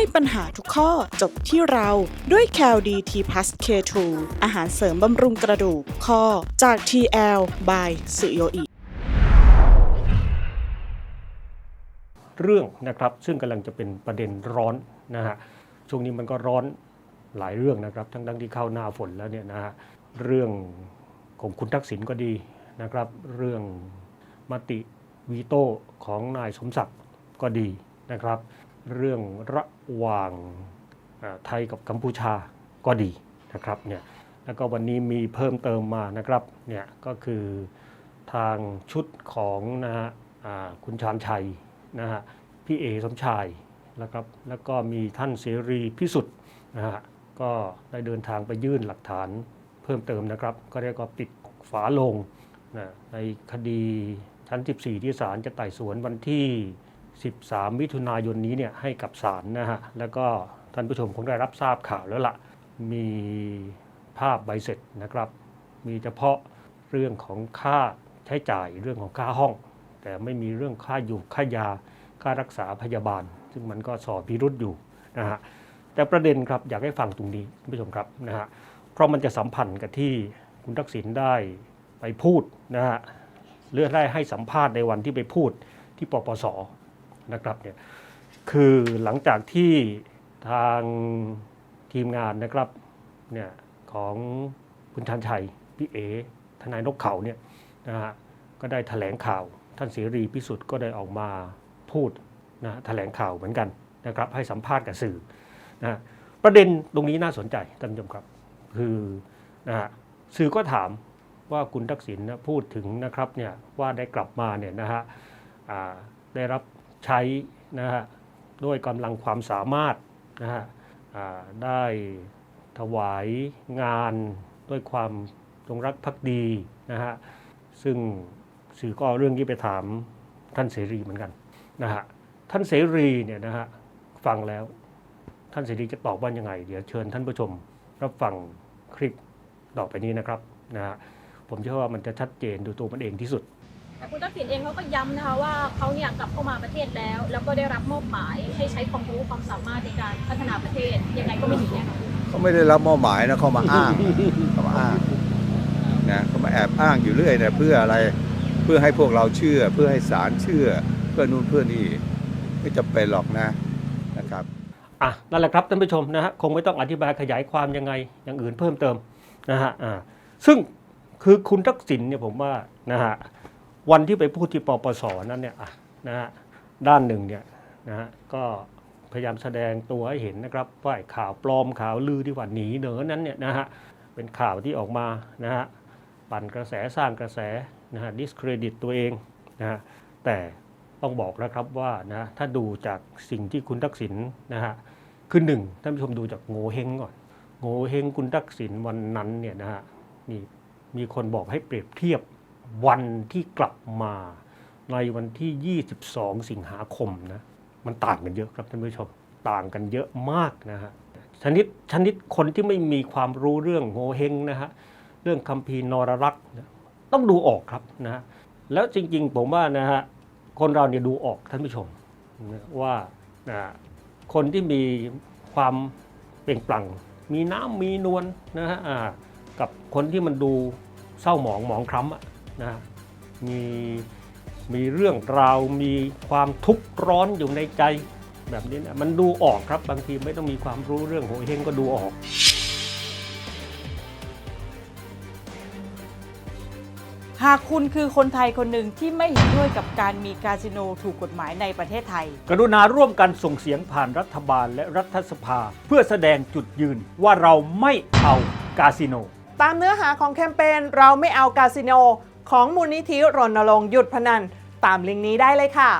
ให้ปัญหาทุกข้อจบที่เราด้วย c a l d t p l u s K2 อาหารเสริมบำรุงกระดูกข้อจาก TL by สุโยอิเรื่องนะครับซึ่งกำลังจะเป็นประเด็นร้อนนะฮะช่วงนี้มันก็ร้อนหลายเรื่องนะครับ ทั้งทั้งที่เข้าหน้าฝนแล้วเนี่ยนะฮะเรื่องของคุณทักษิณก็ดีนะครับ เรื่องมติวีโต้ของนายสมศักดิ์ก็ดีนะครับ เรื่องระหว่างไทยกับกัมพูชาก็ดีนะครับเนี่ยแล้วก็วันนี้มีเพิ่มเติมมานะครับเนี่ยก็คือทางชุดของนะฮะคุณชาญชัยนะฮะพี่เอสมชายนะครับแล้วก็มีท่านเสรีพิสุทธิ์นะฮะก็ได้เดินทางไปยื่นหลักฐานเพิ่มเติมนะครับ ก็เรียกว่าปิดฝาลงนะในคดีชั้น 14 ที่ศาลจะไต่สวนวันที่ 13 มิถุนายนนี้เนี่ยให้กับศาลนะฮะ แล้วก็ท่านผู้ชมคงได้รับทราบข่าวแล้วละ่ะ มีภาพใบเสร็จนะครับ มีเฉพาะเรื่องของค่าใช้จ่ายเรื่องของค่าห้อง แต่ไม่มีเรื่องค่าอยู่ค่ายาค่ารักษาพยาบาล ซึ่งมันก็สอบพิรุษอยู่นะฮะ แต่ประเด็นครับอยากให้ฟังตรงนี้ท่านผู้ชมครับนะฮะ เพราะมันจะสัมพันธ์กับที่คุณทักษิณได้ไปพูดนะฮะเลือกได้ให้สัมภาษณ์ในวันที่ไปพูดที่ปปส นะครับเนี่ยคือหลังจากที่ทางทีมงานนะครับเนี่ยของคุณชันชัยพี่เอทนายนกเขาเนี่ยนะฮะก็ได้แถลงข่าว ท่านเสรีพิสุทธิ์ก็ได้ออกมาพูดนะแถลงข่าวเหมือนกันนะครับให้สัมภาษณ์กับสื่อนะประเด็นตรงนี้น่าสนใจท่านผู้ชมครับ คือนะฮะสื่อก็ถามว่าคุณทักษิณนะพูดถึงนะครับเนี่ยว่าได้กลับมาเนี่ยนะฮะได้รับ ใช้นะฮะด้วยกำลังความสามารถนะฮะได้ถวายงานด้วยความจงรักภักดีนะฮะซึ่งสื่อก็เอาเรื่องนี้ไปถามท่านเสรีเหมือนกันนะฮะท่านเสรีเนี่ยนะฮะฟังแล้วท่านเสรีจะตอบว่ายังไง เดี๋ยวเชิญท่านผู้ชมรับฟังคลิปต่อไปนี้นะครับนะฮะผมเชื่อว่ามันจะชัดเจนดูตัวมันเองที่สุด แต่คุณทักษิณเองเขาก็ย้ำนะคะว่าเขาเนี่ยกลับเข้ามาประเทศแล้ว แล้วก็ได้รับมอบหมายให้ใช้ความรู้ความสามารถในการพัฒนาประเทศยังไงก็ไม่หนีแน่นอนเขาไม่ได้รับมอบหมายนะเขามาอ้างเขามาอ้างนะเขามาแอบอ้างอยู่เรื่อยเนี่ยเพื่ออะไรเพื่อให้พวกเราเชื่อ เพื่อให้ศาลเชื่อ เพื่อนู่นเพื่อนี่ไม่จำเป็นหรอกนะนะครับอะนั่นแหละครับท่านผู้ชมนะฮะคงไม่ต้องอธิบายขยายความยังไงอย่างอื่นเพิ่มเติมนะฮะอ่าซึ่งคือคุณทักษิณเนี่ยผมว่านะฮะ วันที่ไปพูดที่ปปสนั้นเนี่ยนะฮะด้านหนึ่งเนี่ยนะฮะก็พยายามแสดงตัวให้เห็นนะครับว่าข่าวปลอมข่าวลือที่ว่าหนีเหนือนั้นเนี่ยนะฮะเป็นข่าวที่ออกมานะฮะปั่นกระแสสร้างกระแสนะฮะ discredit ตัวเองนะฮะแต่ต้องบอกนะครับว่านะถ้าดูจากสิ่งที่คุณทักษิณนะฮะคือหนึ่งท่านผู้ชมดูจากโง่เฮงก่อนโง่เฮงคุณทักษิณวันนั้นเนี่ยนะฮะนี่มีคนบอกให้เปรียบเทียบ วันที่กลับมาในวันที่ 22 สิงหาคมนะมันต่างกันเยอะครับท่านผู้ชมต่างกันเยอะมากนะฮะชนิดชนิดคนที่ไม่มีความรู้เรื่องโงเฮงนะฮะเรื่องคัมภีร์นรรักษ์นะต้องดูออกครับนะฮะแล้วจริงๆผมว่านะฮะคนเราเนี่ยดูออกท่านผู้ชมนะว่านะคนที่มีความเปล่งปลั่ง มีน้ำมีนวลนะฮะกับคนที่มันดูเศร้าหมองหมองคล้ำอะ นะฮะมีมีเรื่องราวมีความทุกข์ร้อนอยู่ในใจแบบนี้นะมันดูออกครับบางทีไม่ต้องมีความรู้เรื่องโหยเฮงก็ดูออกหากคุณคือคนไทยคนหนึ่งที่ไม่เห็นด้วยกับการมีคาสิโนถูกกฎหมายในประเทศไทย กรุณาร่วมกันส่งเสียงผ่านรัฐบาลและรัฐสภา เพื่อแสดงจุดยืนว่าเราไม่เอากาสิโน ตามเนื้อหาของแคมเปญเราไม่เอาคาสิโน ของมูลนิธิรณรงค์หยุดพนัน ตามลิงก์นี้ได้เลยค่ะ